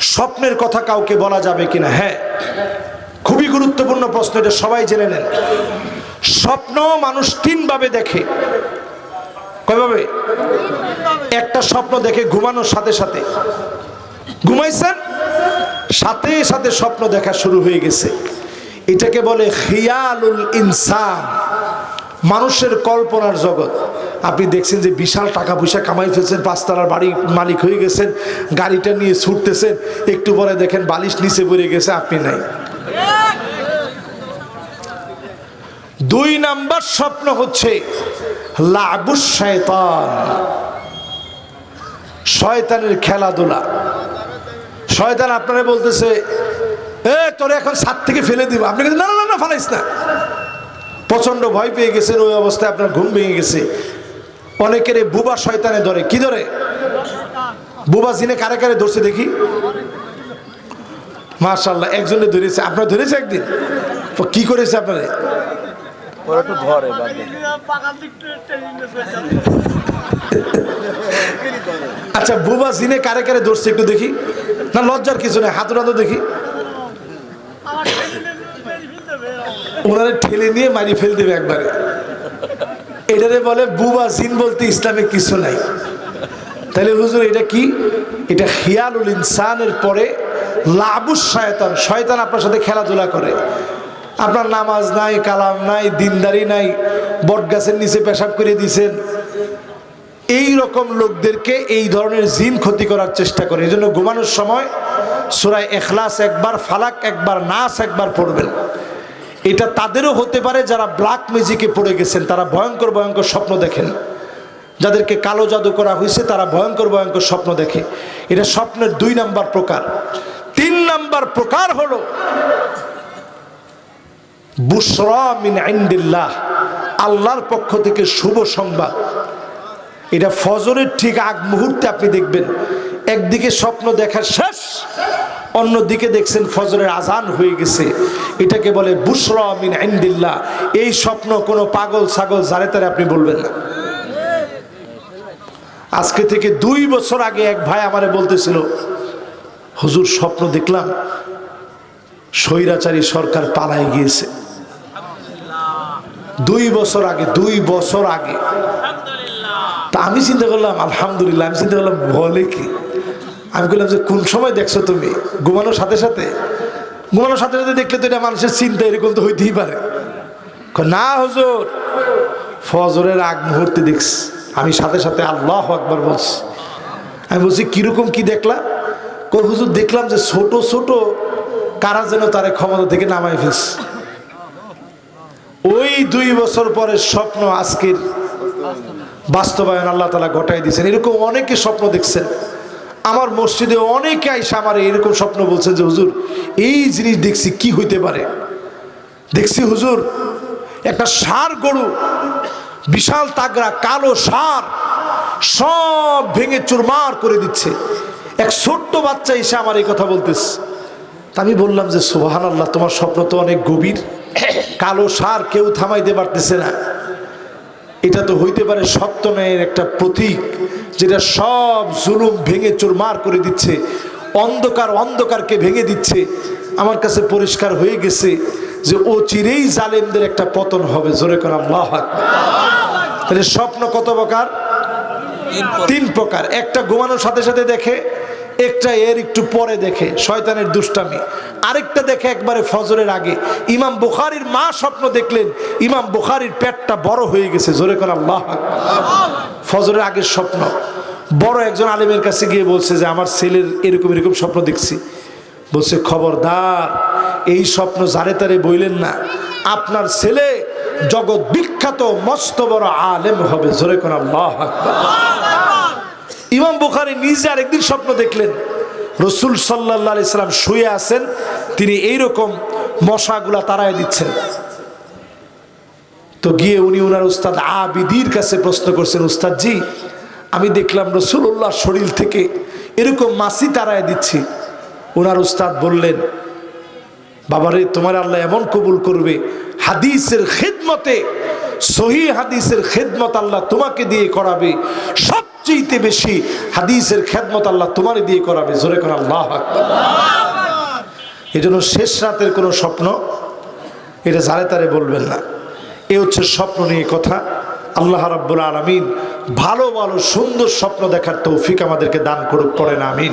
স্বপ্নের কথা কাউকে বলা যাবে কিনা? হ্যাঁ। খুবই গুরুত্বপূর্ণ প্রশ্ন এটা, সবাই জেনে নেন। স্বপ্ন মানুষ তিনভাবে দেখে। কয়ভাবে? একটা স্বপ্ন দেখে ঘুমানোর সাথে সাথে। ঘুমাইছেন? সাথে সাথে স্বপ্ন দেখা শুরু হয়ে গেছে। এটাকে বলে খিয়ালুল ইনসান। মানুষের কল্পনার জগৎ। আপনি দেখছেন যে বিশাল টাকা পয়সা কামাই ফেলছেন পাঁচতলার বাড়ি মালিক হয়ে গেছেন গাড়িটা নিয়ে ছুটতেছেন একটু পরে দেখেন বালিশ নিচে পড়ে গেছে আপনি নাই। দুই নাম্বার স্বপ্ন হচ্ছে শয়তান। শয়তানের খেলাধুলা। শয়তান আপনারা বলতেছে এ তোর এখন ছাদ থেকে ফেলে দিব। আপনি না না না, ফালাইস না। প্রচণ্ড ভয় পেয়ে গেছেন ওই অবস্থায় আপনার ঘুম ভেঙে গেছে। অনেকের বুবা শয়তানে ধরে। কি ধরে? বুবা জিনে কারে কারে ধরছে দেখি? মাশাল্লাহ একজনে ধরেছে। আপনার ধরেছে একদিন? কি করেছে আপনারে। আচ্ছা বুবা জিনে কারে কারে ধরছে একটু দেখি? না লজ্জার কিছু নেই। হাতুরা তো দেখি। ওনারা ঠেলে নিয়ে মারি ফেল দেবে একবারে। এটারে বলে বুবা জিন বলতে ইসলামে কিছু নাই। তাহলে হুজুর, এটা কি? এটা হিয়ালুল ইনসানের পরে লাবুস শয়তান। শয়তান আপনার সাথে খেলাধুলা করে। আপনার নামাজ নাই, কালাম নাই, দিনদারি নাই বট গাছের নিচে পেশাব করে দিছেন। এই রকম লোকদেরকে এই ধরনের জিন ক্ষতি করার চেষ্টা করে। এই জন্য ঘুমানোর সময় সুরায় এখলাস একবার, ফালাক একবার, নাস একবার পড়বেন। এটা তাদেরও হতে পারে যারা ব্ল্যাক ম্যাজিকে পড়ে গেছেন, তারা ভয়ঙ্কর ভয়ঙ্কর স্বপ্ন দেখেন। যাদেরকে কালো জাদু করা হয়েছে, তারা ভয়ঙ্কর ভয়ঙ্কর স্বপ্ন দেখে। এটা স্বপ্নের দুই নাম্বার প্রকার। তিন নাম্বার প্রকার হলো বুসরা আল্লাহর পক্ষ থেকে শুভ সংবাদ। এটা ফজরের ঠিক আগ মুহূর্তে আপনি দেখবেন। একদিকে স্বপ্ন দেখা শেষ অন্যদিকে দেখছেন ফজরের আজান হয়ে গেছে। এটাকে বলে বুসরা মিন ইন্দিল্লাহ। এই স্বপ্ন কোনো পাগল ছাগল জারে তারে আপনি বলবেন না। আজকে থেকে দুই বছর আগে এক ভাই আমারে বলতেছিল, হুজুর, স্বপ্ন দেখলাম, স্বৈরাচারী সরকার পালায় গিয়েছে। দুই বছর আগে, দুই বছর আগে। তা আমি চিন্তা করলাম, আলহামদুলিল্লাহ। আমি চিন্তা করলাম, বলে কি? আমি বললাম যে, কোন সময় দেখছ তুমি? ঘুমানোর সাথে সাথে? ঘুমানোর সাথে সাথে দেখলে তো এটা মানুষের চিন্তা এরকম তো হইতেই পারে। না, হুজুর। ফজরের আগ মুহূর্তে দেখছি। আমি সাথে সাথে আল্লাহ আকবার বলছি। আমি বলছি, কীরকম কি দেখলা? কই হুজুর, দেখলাম যে ছোট ছোট কারা যেন তারে ক্ষমতা থেকে নামাই ফেলছে। ওই দুই বছর পরের স্বপ্ন আজকের বাস্তবায়ন আল্লাহ তালা ঘটাই দিয়েছেন। এরকম অনেকে স্বপ্ন দেখছেন। আমার মসজিদে অনেকে আইসা আমার এরকম স্বপ্ন বলছে যে, হুজুর, এই জিনিস দেখছি কি হইতে পারে? দেখছি, হুজুর, একটা সার গরু, বিশাল তাগড়া, কালো সার সব ভেঙে চুরমার করে দিচ্ছে। এক ছোট্ট বাচ্চা এসে আমার এই কথা বলতেছে। তা আমি বললাম যে সোহান আল্লাহ তোমার স্বপ্ন তো অনেক গভীর। কালো সার কেউ থামাইতে পারতেছে না। এটা তো হইতে পারে সত্য একটা প্রতীক। যেটা সব জুলুম ভেঙে চুরমার করে দিচ্ছে অন্ধকার অন্ধকারকে ভেঙে দিচ্ছে। আমার কাছে পরিষ্কার হয়ে গেছে যে ও চিরেই জালেমদের একটা পতন হবে। জোরে করাম তাহলে স্বপ্ন কত প্রকার? তিন প্রকার। একটা ঘুমানোর সাথে সাথে দেখে একটা এর একটু পরে দেখে শয়তানের দুষ্টামি। আরেকটা দেখে একবারে ফজরের আগে। ইমাম বুখারির মা স্বপ্ন দেখলেন ইমাম বুখারির পেটটা বড় হয়ে গেছে। জোরে করাম আল্লাহ ফজরের আগের স্বপ্ন। বড় একজন আলেমের কাছে গিয়ে বলছে যে, আমার ছেলের এরকম এরকম স্বপ্ন দেখছি। বলছে, খবরদার, এই স্বপ্ন জারে তারে বইলেন না। আপনার ছেলে জগৎ বিখ্যাত, মস্ত বড় আলেম হবে। জোরে কোন। ইমাম বুখারি নিজে আরেকদিন স্বপ্ন দেখলেন। রসুল সাল্লাহ সাল্লাম শুয়ে আছেন, তিনি এইরকম মশাগুলা তাড়ায় দিচ্ছেন। তো গিয়ে উনি ওনার উস্তাদ আবিদির কাছে প্রশ্ন করছেন উস্তাদ জি আমি দেখলাম রসুল্লাহ শরীর থেকে এরকম মাসি তাড়ায় দিচ্ছি। ওনার উস্তাদ বললেন, বাবারে, তোমার আল্লাহ এমন কবুল করবে। হাদিসের খেদমতে, সহি হাদিসের খেদমত আল্লাহ তোমাকে দিয়ে করাবে। সবচেয়ে বেশি হাদিসের খেদমত আল্লাহ তোমার দিয়ে করাবে। জোরে করা আল্লাহ এই জন্য শেষ রাতের কোনো স্বপ্ন এটা জারে তারে বলবেন না। এ হচ্ছে স্বপ্ন নিয়ে কথা। আল্লাহ রাব্বুল আলমিন ভালো ভালো সুন্দর স্বপ্ন দেখার তৌফিক আমাদেরকে দান করুক, পড়েন, আমিন।